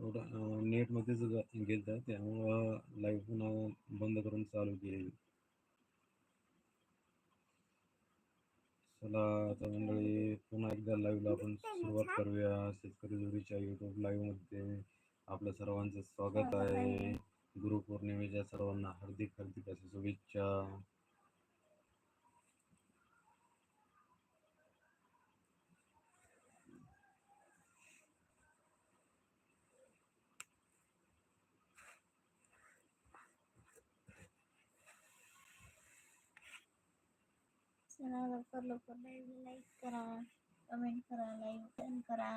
थोडं नेटमध्येच गेलं त्यामुळं लाईव्ह पुन्हा बंद करून चालू केली चला आता मंडळी पुन्हा एकदा लाईव्हला आपण सुरुवात करूया. शेतकरी जोडीच्या युट्यूब लाईव्हमध्ये आपलं सर्वांचं स्वागत आहे. गुरुपौर्णिमेच्या सर्वांना हार्दिक हार्दिक अशा शुभेच्छा. चला लवकर लवकर लाईव्ह लाईक करा कमेंट करा लाईव्ह टर्न करा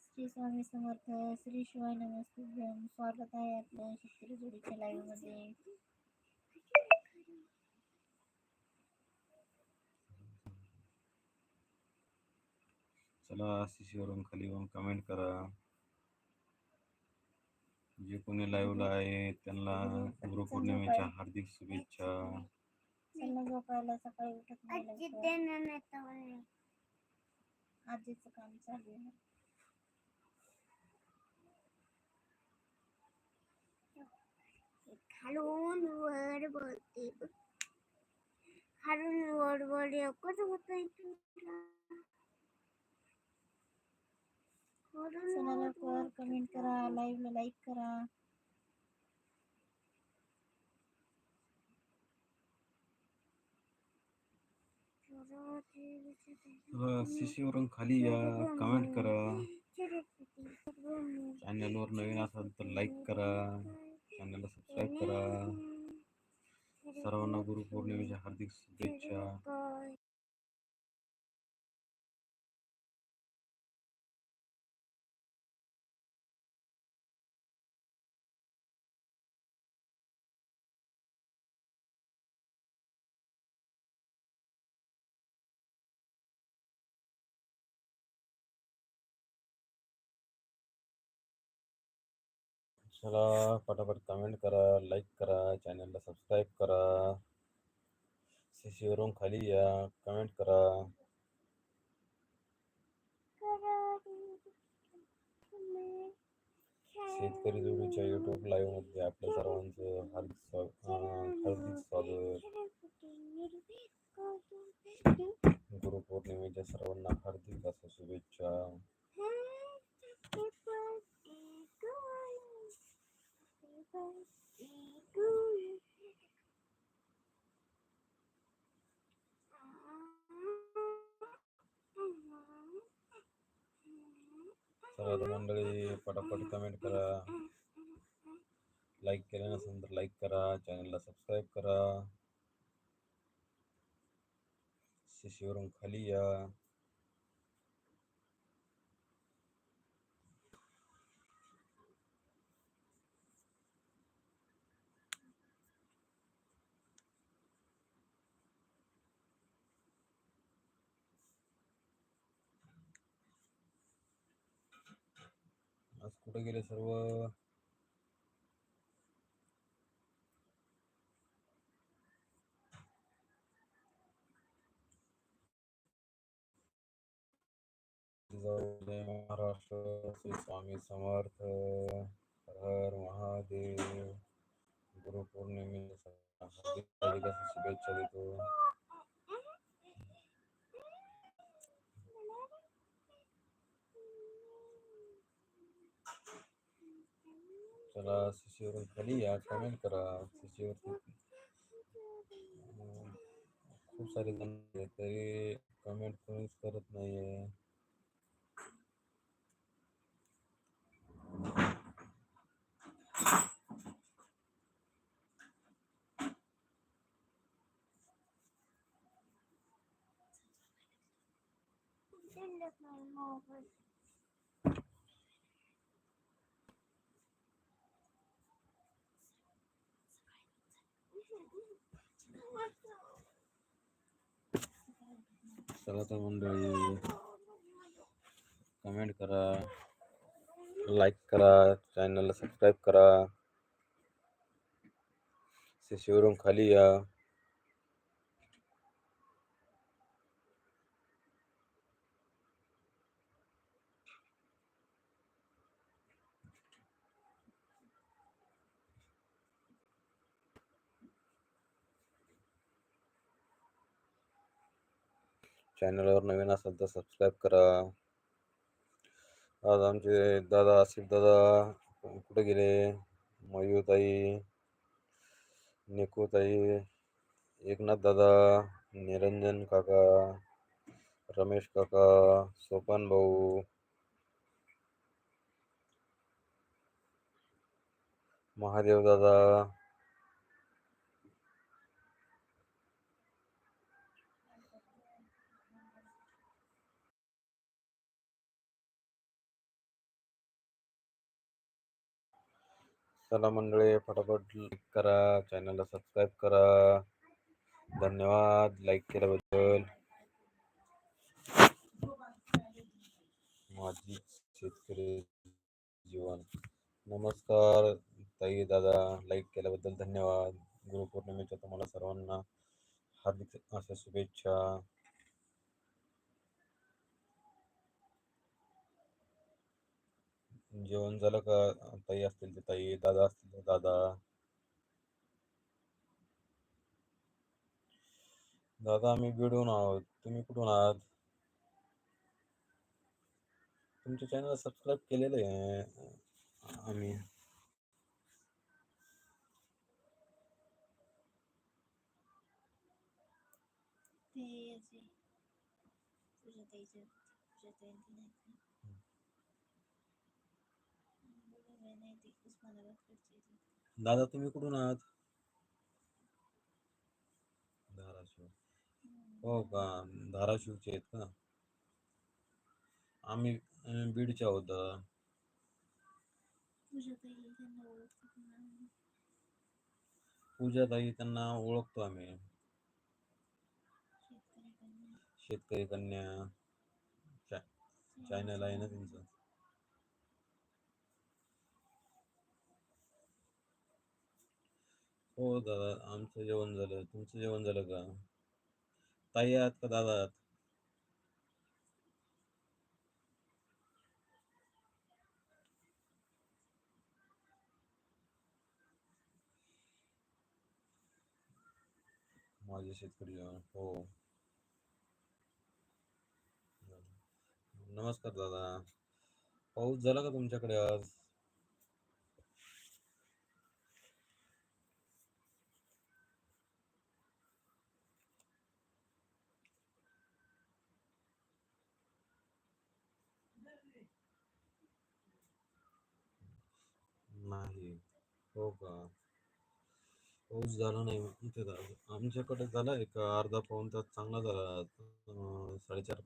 श्री स्वामी समर्थ श्री शिवाय नमस्ते स्वागत आहे आपल्या शेतकरी जोडीच्या लाईव्ह मध्ये चला शिशीवरून खाली येऊन कमेंट करा। जे। कोणी लाईव्हला आहे त्यांना गुरुपौर्णिमेच्या हार्दिक शुभेच्छा। लवकर. आजीचं काम चालू आहे खालून वर बोलते खालून वर वर एकच होत चला लवकर कमेंट करा लाईव्हला लाईक करा। शिशीवरून खाली या कमेंट करा। चॅनलवर नवीन असाल तर लाईक करा चॅनलला सबस्क्राईब करा। सर्वांना गुरुपौर्णिमेच्या हार्दिक शुभेच्छा। चला पटापट कमेंट करा लाईक करा चॅनलला सबस्क्राईब करा। शिशीवरून खाली या कमेंट करा। शेतकरी जोडीच्या युट्यूब लाईव्ह मध्ये आपल्या सर्वांचं हार्दिक स्वागत हार्दिक स्वागत. गुरुपौर्णिमेच्या सर्वांना हार्दिक अशा शुभेच्छा. चला तर मंडळी पटापट कमेंट करा लाईक केलं नसेल तर लाईक करा चॅनलला सबस्क्राईब करा शिशीवरून खाली या आज गेले सर्व. महाराष्ट्र श्री स्वामी समर्थ हर महादेव. गुरुपौर्णिमेच्या शुभेच्छा देतो. चला शिशीवरून खाली या कमेंट करा शिशीवरती अं, खूप सारे जण तरी कमेंट कोणीच करत नाहीये चला तर मंडळी कमेंट करा लाईक करा चॅनलला सबस्क्राईब करा। शिवरूम खाली या चॅनलवर नवीन असाल तर सबस्क्राईब करा. आज आमचे दादा आसिफ दादा कुठे गेले? मयूताई निकूताई एकनाथ दादा निरंजन काका रमेश काका सोपान भाऊ महादेव दादा चला मंडळी फटाफट लाईक करा चॅनलला सबस्क्राईब करा. धन्यवाद. लाईक केल्याबद्दल. माझी शेतकरी जीवन. नमस्कार ताई दादा. लाईक केल्याबद्दल धन्यवाद. गुरुपौर्णिमेच्या तुम्हाला सर्वांना हार्दिक अशा शुभेच्छा. जेवण झालं का, ताई असतील ते ताई, दादा असतील दादा। दादा आम्ही बीडहून आहोत तुम्ही कुठून आहात तुमच्या चॅनल सबस्क्राईब केलेलं आहे आम्ही ते तुझ्या ताईचे तुझ्या ताईचे नाही नाही ते उस्मानाबादकडचे ते. दादा तुम्ही कुठून आहात धाराशिव. हो का धाराशिवचे आहेत का आम्ही अं, बीडचे आहोत दादा तुझ्या ताईला त्यांना ओळखतो का नाही? पूजा ताई त्यांना ओळखतो आम्ही शेतकरी कन्या. शेतकरी कन्या चॅनल आहे ना त्यांचं हो दादा आमचं जेवण झालं. तुमचं का? ताई आहात का? दादा आहात? माझे शेतकरी हो. नमस्कार दादा. पाऊस झाला का तुमच्याकडे आज? हो का? पाऊस झाला नाही इथे दादा आमच्याकडे झाला एक अर्धा पाऊण तास चांगला झाला. साडेचार पाच